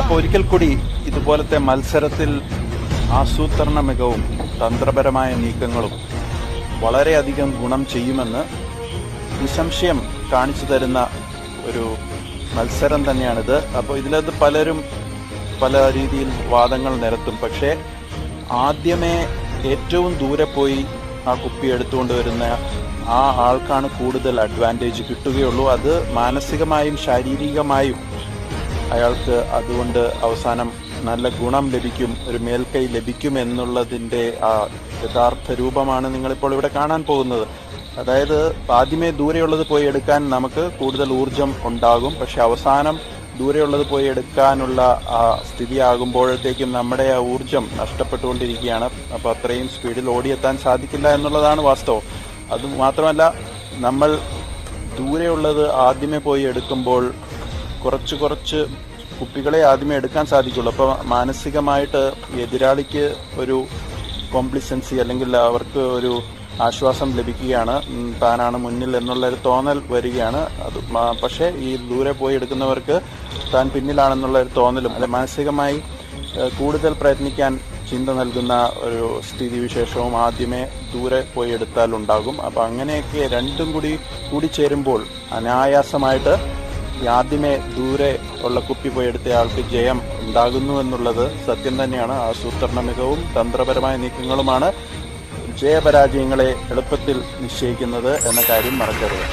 അപ്പോൾ ഒരിക്കൽ കൂടി ഇതുപോലത്തെ മത്സരത്തിൽ ആസൂത്രണ മികവും തന്ത്രപരമായ നീക്കങ്ങളും വളരെയധികം ഗുണം ചെയ്യുമെന്ന് നിസംശയം കാണിച്ചു തരുന്ന ഒരു മത്സരം തന്നെയാണിത്. അപ്പോൾ ഇതിലത് പലരും പല രീതിയിൽ വാദങ്ങൾ നിരത്തും. പക്ഷേ ആദ്യമേ ഏറ്റവും ദൂരെ പോയി ആ കുപ്പി എടുത്തുകൊണ്ട് വരുന്ന ആ ആൾക്കാണ് കൂടുതൽ അഡ്വാന്റേജ് കിട്ടുകയുള്ളൂ. അത് മാനസികമായും ശാരീരികമായും അയാൾക്ക് അതുകൊണ്ട് അവസാനം നല്ല ഗുണം ലഭിക്കും ഒരു മേൽക്കൈ ലഭിക്കും എന്നുള്ളതിന്റെ ആ യഥാർത്ഥ രൂപമാണ് നിങ്ങളിപ്പോൾ ഇവിടെ കാണാൻ പോകുന്നത്. അതായത് ആദ്യമേ ദൂരെയുള്ളത് പോയി എടുക്കാൻ നമുക്ക് കൂടുതൽ ഊർജം ഉണ്ടാകും. പക്ഷെ അവസാനം ദൂരെയുള്ളത് പോയി എടുക്കാനുള്ള ആ സ്ഥിതി സ്ഥിതിയാകുമ്പോഴത്തേക്കും നമ്മുടെ ആ ഊർജം നഷ്ടപ്പെട്ടുകൊണ്ടിരിക്കുകയാണ്. അപ്പൊ അത്രയും സ്പീഡിൽ ഓടിയെത്താൻ സാധിക്കില്ല എന്നുള്ളതാണ് വാസ്തവം. അത് മാത്രമല്ല നമ്മൾ ദൂരെയുള്ളത് ആദ്യമേ പോയി എടുക്കുമ്പോൾ കുറച്ച് കുറച്ച് കുപ്പികളെ ആദ്യമേ എടുക്കാൻ സാധിക്കുള്ളൂ അപ്പോൾ മാനസികമായിട്ട് എതിരാളിക്ക് ഒരു കോംപ്ലിസൻസി അല്ലെങ്കിൽ അവർക്ക് ഒരു ആശ്വാസം ലഭിക്കുകയാണ്. താനാണ് മുന്നിൽ എന്നുള്ള ഒരു തോന്നൽ വരികയാണ്. അത് പക്ഷേ ഈ ദൂരെ പോയി എടുക്കുന്നവർക്ക് താൻ പിന്നിലാണെന്നുള്ള ഒരു തോന്നലും അല്ലെ മാനസികമായി കൂടുതൽ പ്രയത്നിക്കാൻ ചിന്ത നൽകുന്ന ഒരു സ്ഥിതിവിശേഷവും ആദ്യമേ ദൂരെ പോയി എടുത്താൽ ഉണ്ടാകും. അപ്പം അങ്ങനെയൊക്കെ രണ്ടും കൂടി കൂടി ചേരുമ്പോൾ അനായാസമായിട്ട് ആദ്യമേ ദൂരെ ഉള്ള കുപ്പി പോയി എടുത്ത ആൾക്ക് ജയം ഉണ്ടാകുന്നു എന്നുള്ളത് സത്യം തന്നെയാണ്. ആസൂത്രണ മികവും തന്ത്രപരമായ നീക്കങ്ങളുമാണ് ജയപരാജയങ്ങളെ എളുപ്പത്തിൽ നിശ്ചയിക്കുന്നത് എന്ന കാര്യം മറക്കരുത്.